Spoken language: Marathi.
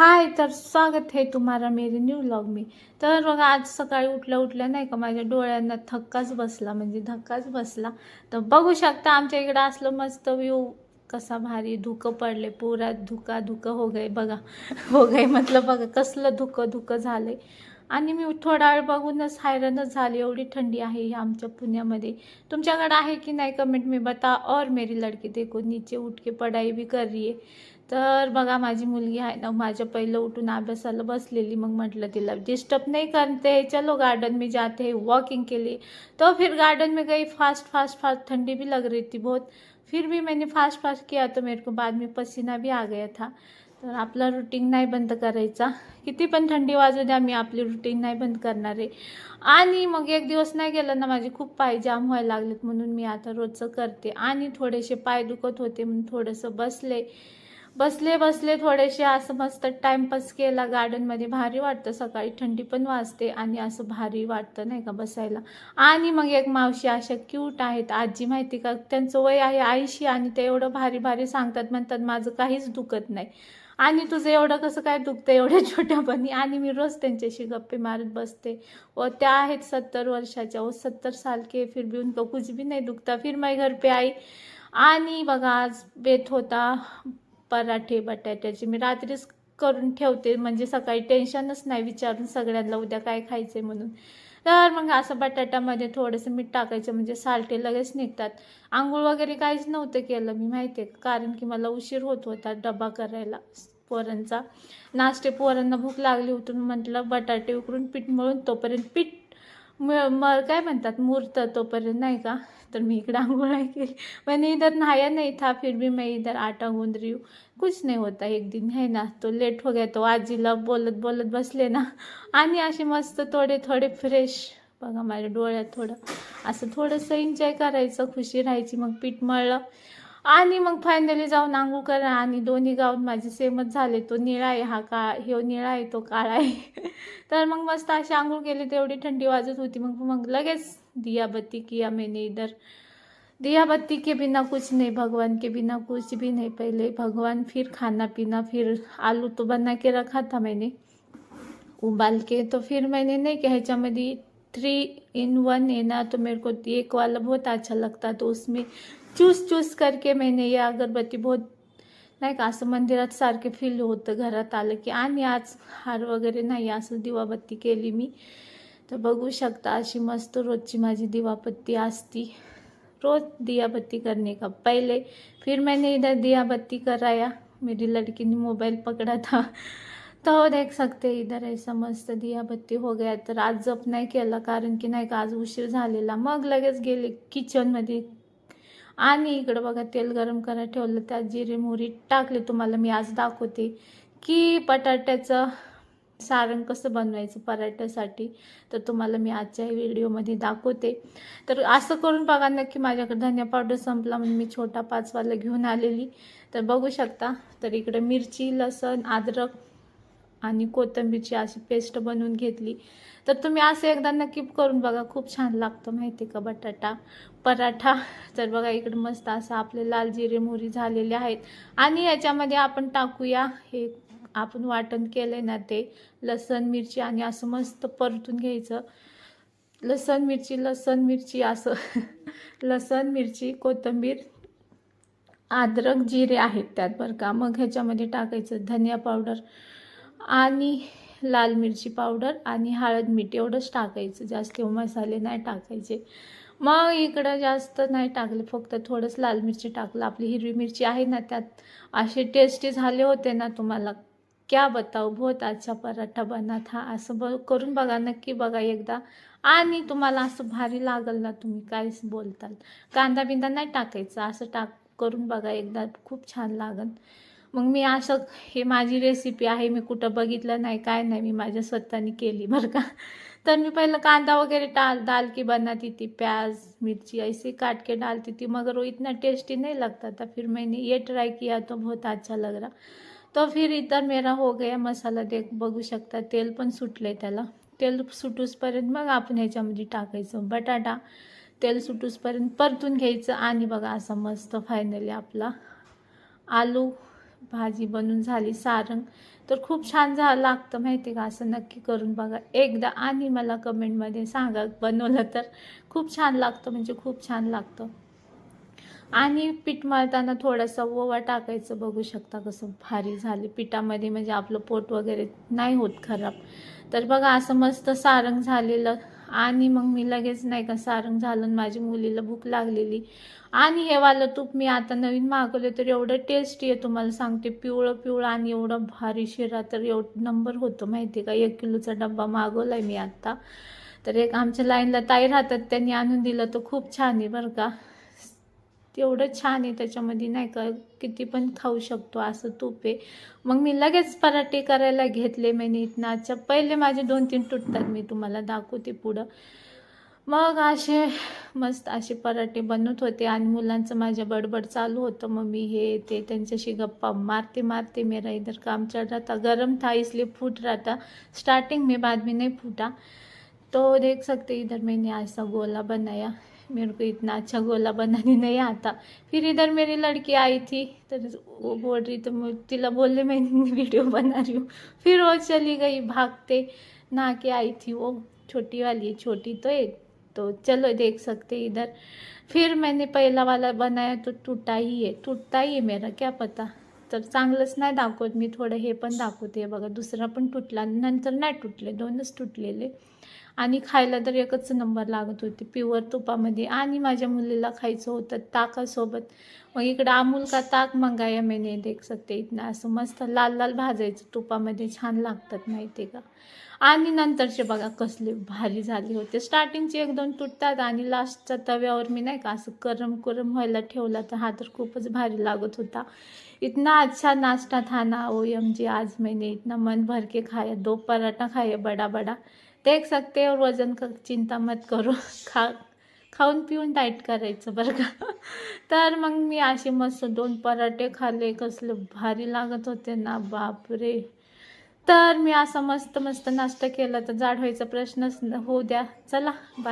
हाय तर स्वागत आहे तुम्हाला मेरे न्यू लॉग मी. तर बघा आज सकाळी उठल्या उठल्या नाही का माझ्या डोळ्यांना थक्काच बसला म्हणजे धक्काच बसला. तर बघू शकता आमच्या इकडं असलं मस्त व्ह्यू कसा भारी धुकं पडले पुरा धुका धुकं हो गए बघा. हो गए म्हटलं बघा कसलं धुकं धुकं झालंय. आणि मी थोडा वेळ बघूनच हैराणच झाली एवढी थंडी आहे ही आमच्या पुण्यामध्ये. तुमच्याकडे आहे की नाही कमेंट मी बता और मेरी लड़की देखो नीचे उठ के पढ़ाई भी कर रही है. तर बघा माझी मुलगी आहे ना माझ्या पहिलं उठून अभ्यासाला बसलेली मग म्हटलं तिला डिस्टर्ब नहीं करते चलो गार्डन में जाते हैं वॉकिंग के लिए. तो फिर गार्डन में गई फास्ट फास्ट फास्ट ठंडी भी लग रही थी बहुत. फिर भी मैंने फास्ट फास्ट किया तो मेरे को बाद में पसीना भी आ गया था. तर आपला रुटीन नाही बंद करायचा. किती पण थंडी वाजू द्या मी आपली रुटीन नाही बंद करणार आहे. आणि मग एक दिवस नाही गेलं ना माझे खूप पाय जाम व्हायला लागलेत म्हणून मी आता रोजचं करते. आणि थोडेसे पाय दुखत होते म्हणून थोडंसं बसले. बसले बसले थोडेसे असं मस्त टाइमपास केला. गार्डनमध्ये भारी वाटतं सकाळी थंडी पण वाजते आणि असं भारी वाटतं नाही का बसायला. आणि मग एक मावशी अशा क्यूट आहेत. आजी माहिती का त्यांचं वय आहे ऐंशी आणि ते एवढं भारी भारी सांगतात म्हणतात माझं काहीच दुखत नाही. आणि तुझं एवढं कसं काय दुखतं एवढ्या छोट्यापणी. आणि मी रोज त्यांच्याशी गप्पे मारत बसते. व त्या आहेत सत्तर वर्षाच्या. व सत्तर साल के फिर भी उनका कुछ भी नाही दुखता. फिर मैं घर पे आई. आणि बघा आज बेत होता पराठे बटाट्याचे. मी रात्रीच करून ठेवते. म्हणजे सकाळी टेन्शनच नाही विचारून सगळ्यांना उद्या काय खायचे म्हणून. तर मग असं बटाट्यामध्ये थोडंसं मीठ टाकायचं म्हणजे सालटे लगेच निघतात. आंघोळ वगैरे काहीच नव्हतं केलं मी माहिती आहे कारण की मला उशीर होत होता डबा करायला पोरांचा. नाश्ते पोरांना भूक लागली होती म्हटलं बटाटे उकरून पीठ मळून तोपर्यंत पीठ म म काय म्हणतात? मूर्त तोपर्यंत नाही का? तर मी इकडं आंघोळ नाही केली. मैंने इधर नहाया नहीं था फिर भी मैं इधर आटा गूंद रही हूँ. कुछ नहीं होता एक दिन है ना तो लेट हो गया तो आजीला बोलत बोलत बसले ना. आणि असे मस्त थोडे थोडे फ्रेश बघा माझ्या डोळ्यात थोडं असं थोडंसं एन्जॉय करायचं खुशी राहायची मग पीठ मळलं. आणि मग फायनली जाऊन आंघोळ करा आणि दोन्ही गाऊन माझे सेमच झाले. तो निळा आहे हा का हे निळा आहे तो काळा आहे. तर मग मस्त अशी आंघोळ केली तेवढी थंडी वाजत होती. मग मग लगेच दिया बत्ती किया मैंने इधर. दिया बत्ती के बिना कुछ नहीं भगवान के बिना कुछ भी नहीं. पहले भगवान फिर खाना पीना फिर आलू तो बना के रखा था मैंने. उबाल के तो फिर मैंने नहीं कि ह्याच्यामध्ये थ्री इन वन है ना तो मेरे को एक वाला बहुत अच्छा लगता तो उसमें चूस चूस करके मैंने ये अगरबत्ती बहुत नाही का असं मंदिरात सारखे फील होतं घरात आलं की आणि आज हार वगैरे नाही असं दिवाबत्ती केली मी. तर बघू शकता अशी मस्त रोजची माझी दिवाबत्ती असती. रोज दिया बत्ती करने का? पहले फिर मैंने इधर दिया बत्ती कराया. मेरी लड़की ने मोबाइल पकड़ा था तो देख सकते इधर ऐसा मस्त दिया बत्ती हो गया. तर आज जप नाही केला कारण की नाही का आज उशीर झालेला. मग लगेच गेले किचनमध्ये आणि इकडं बघा तेल गरम करायला ठेवलं त्यात जिरे मोहरी टाकली तुम्हाला मी आज दाखवते की बटाट्याचं सारण कसं बनवायचं पराठ्यासाठी तर तुम्हाला मी आजच्या व्हिडिओमध्ये दाखवते. तर असं करून बघा नक्की माझ्याकडे धनिया पावडर संपला म्हणून मी छोटा पाचवाला घेऊन आलेली. तर बघू शकता तर इकडे मिरची लसण अद्रक आणि कोथिंबीरची अशी पेस्ट बनवून घेतली. तर तुम्ही असं एकदा नक्की करून बघा खूप छान लागतं माहिती का बटाटा. पराठा तर बघा इकडे मस्त असं आपले लाल जिरे मोहरी झालेले आहेत. आणि याच्यामध्ये आपण टाकूया हे आपण वाटण केलंय ना ते लसण मिरची आणि असं मस्त परतून घ्यायचं. लसण मिरची लसण मिरची असं. लसण मिरची कोथिंबीर अद्रक जिरे आहेत त्यात बरं का. मग ह्याच्यामध्ये टाकायचं धनिया पावडर. आणि लाल मिरची पावडर आणि हळद मीठ एवढंच टाकायचं. जास्त मसाले नाही टाकायचे. मग इकडं जास्त नाही टाकले फक्त थोडंच लाल मिरची टाकलं. आपली हिरवी मिरची आहे ना त्यात असे टेस्टी झाले होते ना तुम्हाला. क्या बताऊ बहुत अच्छा पराठा बना था. असं ब करून बघा नक्की बघा एकदा. आणि तुम्हाला असं भारी लागल ना तुम्ही काहीच बोलताल. कांदा बिंदा नाही टाकायचा. असं टाक करून बघा एकदा. खूप छान लागल. मग मी असं हे माझी रेसिपी आहे मी कुठं बघितलं नाही काय नाही मी माझ्या स्वतःने केली बरं का. तर मी पहिलं कांदा वगैरे डाल डाल की बनाती थी प्याज मिर्ची ऐसे काट के डालती थी मगर वो इतना टेस्टी नहीं लगता था फिर मैंने ये ट्राई किया तो बहुत अच्छा लग रहा. तो फिर इधर मेरा हो गया मसाला देख बघू शकता तेल पण सुटले त्याला. तेल सुटूसपर्यंत मग आपण ह्याच्यामध्ये टाकायचं बटाटा. तेल सुटूसपर्यंत परतून घ्यायचं आणि बघा असं मस्त फायनली आपला आलू भाजी बनून झाली सारंग. तर खूप छान झा लागतं माहिती का? असं नक्की करून बघा. एकदा आणि मला कमेंटमध्ये सांगा बनवलं तर. खूप छान लागतं म्हणजे खूप छान लागतं. आणि पीठ मळताना थोडासा ओवा टाकायचं बघू शकता कसं भारी झाले. पिठामध्ये म्हणजे आपलं पोट वगैरे नाही होत खराब. तर बघा असं मस्त सारंग झालेलं. आणि मग मी लगेच नाही का सारंग झालं आणि माझ्या मुलीला भूक लागलेली. आणि हे वालं तूप मी आता नवीन मागवले तर एवढं टेस्टी आहे तुम्हाला सांगते. पिवळं पिवळं आणि एवढं भारी शिरा तर एवढं नंबर होतो माहिती आहे का? एक किलोचा डब्बा मागवला आहे मी आत्ता तर एक आमच्या लाईनला ताई राहतात त्यांनी आणून दिलं तर खूप छान आहे बरं का. तेवढं छान आहे त्याच्यामध्ये नाही का? किती पण खाऊ शकतो असं तूप आहे. मग मी लगेच पराठे करायला घेतले मी इथनाच्या पहिले माझे दोन तीन तुटतात मी तुम्हाला दाखवते पुढं. मग असे मस्त असे पराठे बनवत होते आणि मुलांचं माझ्या बडबड चालू होतं. मग मी हे ते त्यांच्याशी गप्पा मारते मारते. मेरा इधर काम चल राहता गरम था इसलिए फूट राहता स्टार्टिंग में बाद में नहीं फूटा. तो देख सकते इधर मैंने ऐसा गोला बनाया. मेरे को इतना अच्छा गोला बनाने नहीं आता। फिर इधर मेरी लड़की आई थी तो वो बोल रही तो मैं, तिला बोले मैं वीडियो बना रही हूँ। फिर वो चली गई भागते नहा के आई थी वो छोटी वाली है छोटी तो है तो चलो देख सकते इधर। फिर मैंने पहला वाला बनाया तो टूटा ही है, टूटता ही है मेरा, क्या पता। तर चांगलंच नाही दाखवत मी थोडं हे पण दाखवते, बघा दुसरा पण तुटला, नंतर नाही तुटले आणि खायला तर एकच नंबर लागत होते. प्युअर तुपामध्ये आणि माझ्या मुलीला खायचं होतं ताकासोबत. मग इकडं अमूल का ताक मंगाया नाही देख सकते इथनं असं मस्त लाल लाल भाजायचं तुपामध्ये छान लागतात माहिती आहे का? आणि नंतरचे बघा कसले भारी झाले होते. स्टार्टिंगचे एक दोन तुटतात आणि लास्टच्या तव्यावर मी नाही का असं करम करम व्हायला ठेवला तर हा तर खूपच भारी लागत होता. इतना अच्छा नाश्ता था ना ओ एम जी आज मैंने इतना मन भर के खाया. दो पराठा खाया बड़ा बड़ा. देख सकते और वजन का चिंता मत करू. खा खाऊन पिऊन डाईट करायचं बरं का? तर मग मी असे मस्त दोन पराठे खाल्ले. कसले भारी लागत होते ना बापरे. तर मी असा मस्त मस्त नाश्ता केला. तर जाड व्हायचा प्रश्नच होऊ द्या. चला बाय